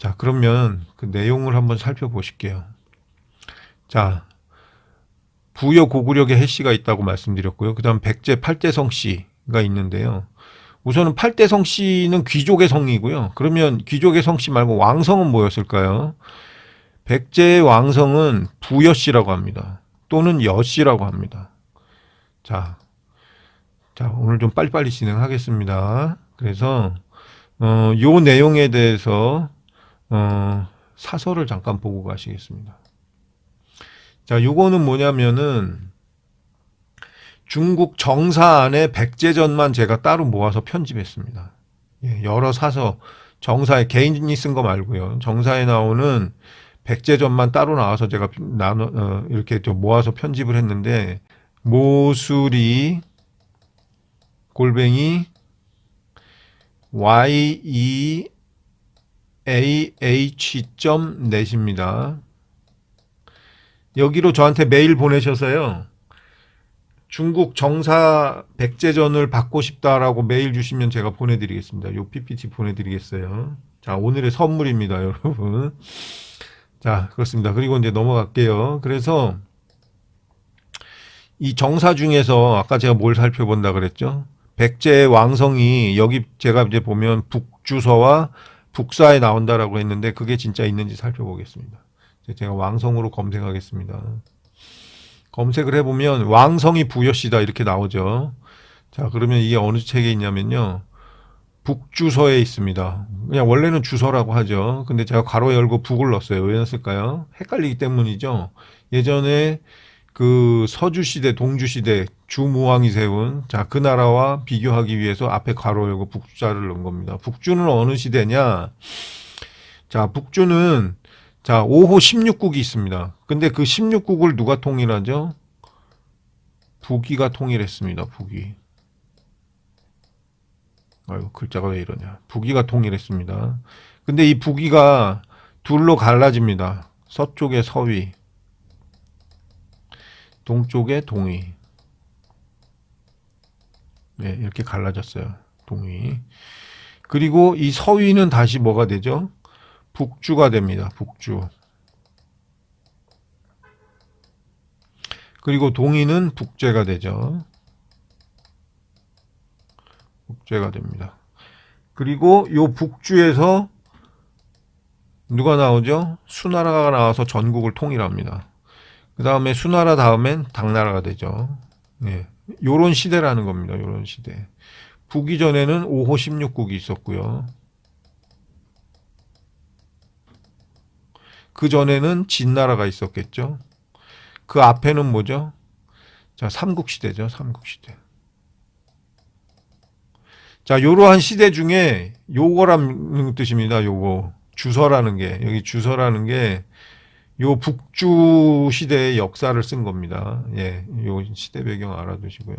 자, 그러면 그 내용을 한번 살펴보실게요. 자, 부여 고구려의 해씨가 있다고 말씀드렸고요. 그 다음 백제 팔대성 씨가 있는데요. 우선은 팔대성 씨는 귀족의 성이고요. 그러면 귀족의 성씨 말고 왕성은 뭐였을까요? 백제의 왕성은 부여 씨라고 합니다. 또는 여 씨라고 합니다. 자, 자 오늘 좀 빨리빨리 진행하겠습니다. 그래서 어, 요 내용에 대해서 어, 사설을 잠깐 보고 가시겠습니다. 자, 요거는 뭐냐면은 중국 정사 안에 백제전만 제가 따로 모아서 편집했습니다. 예, 여러 사서 정사에 개인이 쓴 거 말고요. 정사에 나오는 백제전만 따로 나와서 제가 나눠 어, 이렇게 좀 모아서 편집을 했는데 모수리 골뱅이 y e a h net입니다. 여기로 저한테 메일 보내셔서요. 중국 정사 백제전을 받고 싶다라고 메일 주시면 제가 보내드리겠습니다. 요 PPT 보내드리겠어요. 자, 오늘의 선물입니다, 여러분. 자, 그렇습니다. 그리고 이제 넘어갈게요. 그래서 이 정사 중에서 아까 제가 뭘 살펴본다 그랬죠? 백제 왕성이 여기 제가 이제 보면 북주서와 북사에 나온다라고 했는데 그게 진짜 있는지 살펴보겠습니다. 제가 왕성으로 검색하겠습니다. 검색을 해보면 왕성이 부여시다 이렇게 나오죠. 자 그러면 이게 어느 책에 있냐면요. 북주서에 있습니다. 그냥 원래는 주서라고 하죠. 근데 제가 괄호 열고 북을 넣었어요. 왜 넣었을까요? 헷갈리기 때문이죠. 예전에 그 서주 시대, 동주 시대 주무왕이 세운 자 그 나라와 비교하기 위해서 앞에 괄호 열고 북주자를 넣은 겁니다. 북주는 어느 시대냐? 자 북주는 자 5호 16국이 있습니다. 근데 그 16국을 누가 통일하죠? 북이가 통일했습니다. 북이. 아유 글자가 왜 이러냐? 북이가 통일했습니다. 근데 이 북이가 둘로 갈라집니다. 서쪽에 서위, 동쪽에 동위. 네, 이렇게 갈라졌어요. 동위. 그리고 이 서위는 다시 뭐가 되죠? 북주가 됩니다. 북주. 그리고 동위는 북제가 되죠. 북제가 됩니다. 그리고 요 북주에서 누가 나오죠? 수나라가 나와서 전국을 통일합니다. 그 다음에 수나라 다음엔 당나라가 되죠. 예. 요런 시대라는 겁니다. 요런 시대. 북이 전에는 5호 16국이 있었고요. 그 전에는 진나라가 있었겠죠. 그 앞에는 뭐죠? 자, 삼국시대죠. 삼국시대. 자, 요러한 시대 중에 요거라는 뜻입니다. 요거. 주서라는 게. 여기 주서라는 게 요 북주 시대의 역사를 쓴 겁니다. 예, 요 시대 배경 알아두시고요.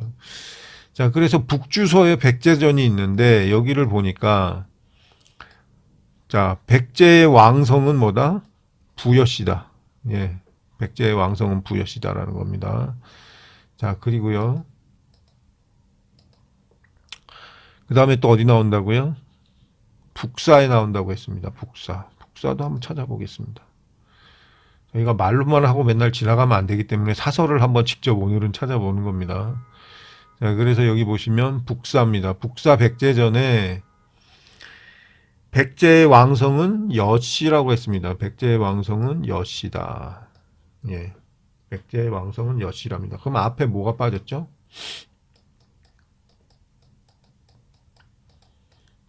자, 그래서 북주서에 백제전이 있는데 여기를 보니까 자, 백제의 왕성은 뭐다? 부여시다. 예, 백제의 왕성은 부여시다라는 겁니다. 자, 그리고요. 그 다음에 또 어디 나온다고요? 북사에 나온다고 했습니다. 북사. 북사도 한번 찾아보겠습니다. 저희가 말로만 하고 맨날 지나가면 안 되기 때문에 사설을 한번 직접 오늘은 찾아보는 겁니다. 자, 그래서 여기 보시면 북사입니다. 북사 백제전에 백제의 왕성은 여씨라고 했습니다. 백제의 왕성은 여씨다. 예. 백제의 왕성은 여씨랍니다. 그럼 앞에 뭐가 빠졌죠?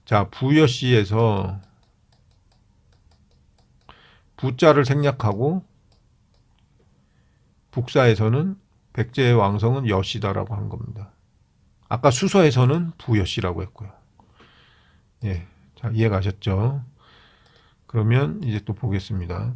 자, 부여씨에서 부자를 생략하고 북사에서는 백제의 왕성은 여씨다라고 한 겁니다. 아까 수서에서는 부여씨라고 했고요. 예. 자, 이해 가셨죠? 그러면 이제 또 보겠습니다.